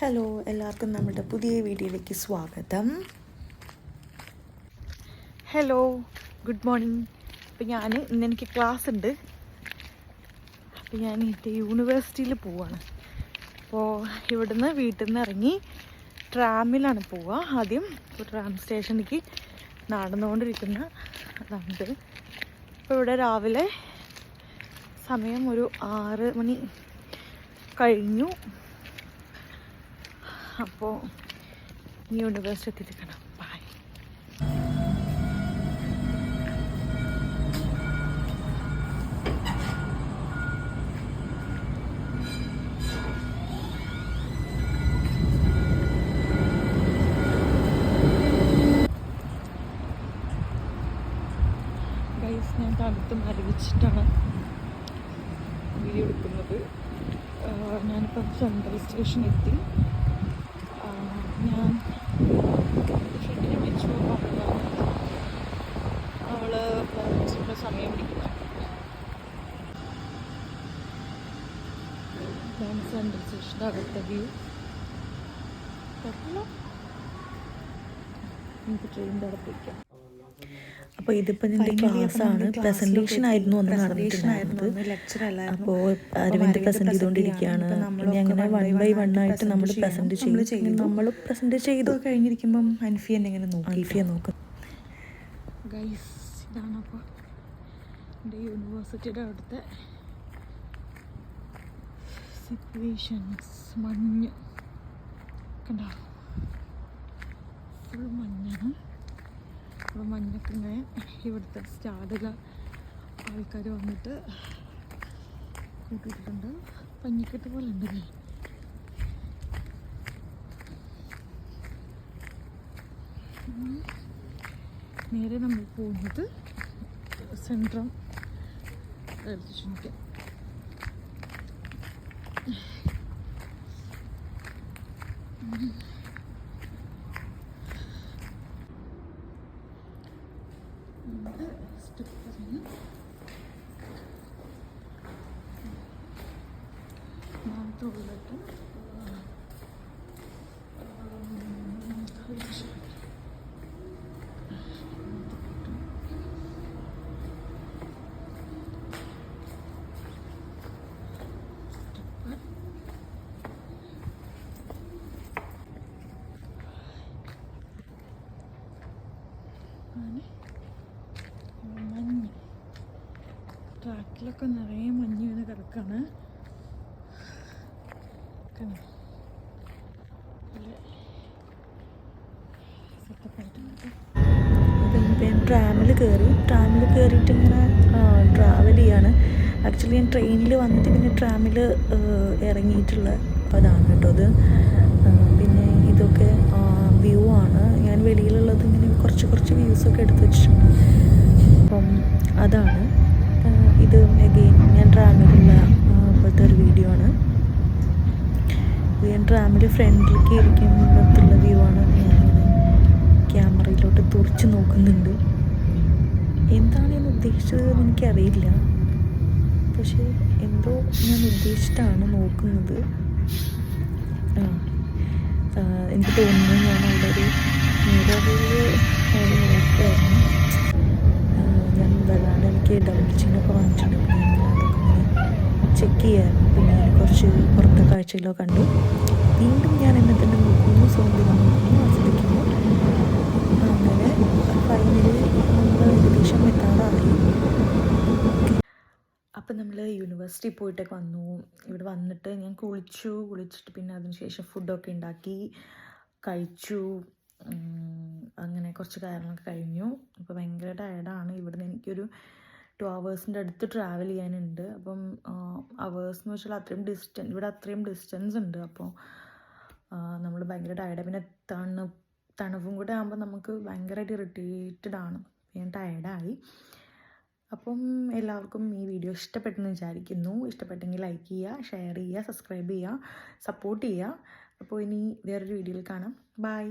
Hello എല്ലാവർക്കും നമ്മുടെ പുതിയ വീഡിയോയിലേക്ക് സ്വാഗതം. ഹലോ ഗുഡ് മോർണിംഗ് അപ്പം ഞാൻ ഇന്ന് എനിക്ക് ക്ലാസ് ഉണ്ട്. അപ്പം ഞാൻ എന്റെ യൂണിവേഴ്സിറ്റിയിൽ പോവാണ്. അപ്പോൾ ഇവിടുന്ന് വീട്ടിൽ നിന്ന് ഇറങ്ങി ട്രാമിലാണ് പോവുക ആദ്യം ട്രാം സ്റ്റേഷനിലേക്ക് നടന്നുകൊണ്ടിരിക്കുന്ന അതാണിത് അപ്പോൾ ഇവിടെ രാവിലെ സമയം ഒരു ആറ് മണി കഴിഞ്ഞു. അപ്പോൾ യൂണിവേഴ്സിറ്റി എത്തിക്കണം ബൈ ഗൈസ് ഞാൻ തണുത്ത് മരവിച്ചിട്ടാണ് വീഡിയോ എടുക്കുന്നത്. ഞാനിപ്പം സെൻട്രൽ സ്റ്റേഷൻ എത്തി. ഞാൻ ഷെട്ടിനെ വിളിച്ചു അവൾ കുറച്ചുകൂടെ സമയം പിടിക്കും ഇതാണ് സെൻട്രൽ സ്റ്റേഷന്റെ അകത്തെ വ്യൂ നമുക്ക് ട്രെയിനിന്റെ അടുത്തേക്കാം അപ്പോൾ ഇതിപ്പോൾ ക്ലാസ് ആണ് പ്രസന്റേഷൻ ആയിരുന്നു ഒന്ന് നടന്നിട്ടുണ്ടായിരുന്നത്. അപ്പോൾ അരവിന്ദ് പ്രസന്റ് ചെയ്തുകൊണ്ടിരിക്കുകയാണ്. ഇനി അങ്ങനെ വൺ ബൈ വൺ ആയിട്ട് നമ്മൾ പ്രസന്റ് ചെയ്തു. നമ്മൾ പ്രസന്റ് ചെയ്തു. കഴിഞ്ഞിരിക്കുമ്പം അൻഫി എന്നെ ഇങ്ങനെ നോക്കി അൽഫിയെ നോക്കും. ഗൈസ് ഇതാണ് അപ്പോൾ എന്റെ യൂണിവേഴ്സിറ്റിയുടെ അവിടുത്തെ സിറ്റുവേഷൻസ് മഞ്ഞ്. കണ്ടോ? ഫുൾ മഞ്ഞാണ്. അപ്പോൾ മഞ്ഞൊക്കെ ഇങ്ങനെ ഇവിടുത്തെ സ്റ്റാഡിലെ ആൾക്കാർ വന്നിട്ട് കൂട്ടിയിട്ടുണ്ട് പഞ്ഞിക്കെട്ട് പോലെ ഉണ്ടല്ലേ നേരെ നമ്മൾ പോകുന്നത് സെൻട്രം റെയിൽവേ സ്റ്റേഷനിലേക്ക് നമ്മുടെ സ്റ്റെപ്പറിന് മഞ്ഞ്. ട്രാക്കിലൊക്കെ നിറയെ മഞ്ഞ് വീണ് കിടക്കാണ്. കേട്ടോ. ഞാൻ ട്രാമിൽ കയറി ട്രാമിൽ കയറിയിട്ട് ഇങ്ങനെ ട്രാവൽ ചെയ്യാണ്. ആക്ച്വലി ഞാൻ ട്രെയിനിൽ വന്നിട്ട് പിന്നെ ട്രാമിൽ ഇറങ്ങിയിട്ടുള്ള അതാണ് കേട്ടോ അത്. പിന്നെ ഇതൊക്കെ വ്യൂ ആണ്. ഞാൻ വെളിയിലുള്ളത് ഇങ്ങനെ കുറച്ച് കുറച്ച് വ്യൂസൊക്കെ എടുത്ത് വെച്ചിട്ടുണ്ട്. അപ്പം അതാണ്. ഇത് എഗെയിൻ ഞാൻ ട്രാമിലുള്ള പോലത്തെ ഒരു വീഡിയോ ആണ്. ഫ്രണ്ടിലേക്ക് ഇരിക്കുമ്പോഴത്തുള്ള വ്യൂ ആണ് ഞാനിങ്ങനെ ക്യാമറയിലോട്ട് തുറച്ച് നോക്കുന്നുണ്ട്. എന്താണ് ഞാൻ ഉദ്ദേശിച്ചത് എനിക്കറിയില്ല. പക്ഷേ എന്തോ ഞാൻ ഉദ്ദേശിച്ചിട്ടാണ് നോക്കുന്നത്. എനിക്ക് തോന്നുന്നു ഞാൻ അവിടെ ഒരു മിററിൽ ആ, ഞാൻ വല്ലാണ്ട് എനിക്ക് ഡബിൾ ചിന്നൊക്കെ വാങ്ങിച്ചിട്ടുണ്ടായിരുന്നു അതൊക്കെ ചെക്ക് ചെയ്യായിരുന്നു. പിന്നെ കുറച്ച് പുറത്തെ കാഴ്ചകളൊക്കെ കണ്ടു. വീണ്ടും ഞാൻ എന്നെ തന്നെ നോക്കുന്നു സൗണ്ടിൽ നോക്കുന്നു ആസ്വദിക്കുന്നു. അങ്ങനെ ഫൈനലി നമ്മൾ ഏകദേശം എത്താറായി. അപ്പം നമ്മൾ യൂണിവേഴ്സിറ്റി പോയിട്ടൊക്കെ വന്നു. ഇവിടെ വന്നിട്ട് ഞാൻ കുളിച്ചു. കുളിച്ചിട്ട് പിന്നെ അതിനുശേഷം ഫുഡൊക്കെ ഉണ്ടാക്കി. കഴിച്ചു. അങ്ങനെ കുറച്ച് കാര്യങ്ങളൊക്കെ കഴിഞ്ഞു. അപ്പോൾ ഭയങ്കര ടയർഡാണ് ഇവിടുന്ന് എനിക്കൊരു ടു അവേഴ്സിന്റെ അടുത്ത് ട്രാവൽ ചെയ്യാനുണ്ട്. അപ്പം അവേഴ്സ് എന്ന് വെച്ചാൽ അത്രയും ഡിസ്റ്റൻസ് ഇവിടെ അത്രയും ഡിസ്റ്റൻസ് ഉണ്ട്. അപ്പോൾ നമ്മൾ ഭയങ്കര ടയർഡ് പിന്നെ തണു തണുപ്പും കൂടെ ആകുമ്പോൾ നമുക്ക് ഭയങ്കരമായിട്ട് ഇറിറ്റേറ്റഡ് ആണ്. ഞാൻ ടയർഡായി അപ്പം എല്ലാവർക്കും ഈ വീഡിയോ ഇഷ്ടപ്പെട്ടെന്ന് വിചാരിക്കുന്നു. ഇഷ്ടപ്പെട്ടെങ്കിൽ ലൈക്ക് ചെയ്യുക ഷെയർ ചെയ്യുക സബ്സ്ക്രൈബ് ചെയ്യുക സപ്പോർട്ട് ചെയ്യുക. അപ്പോൾ ഇനി വേറൊരു വീഡിയോയിൽ കാണാം. ബൈ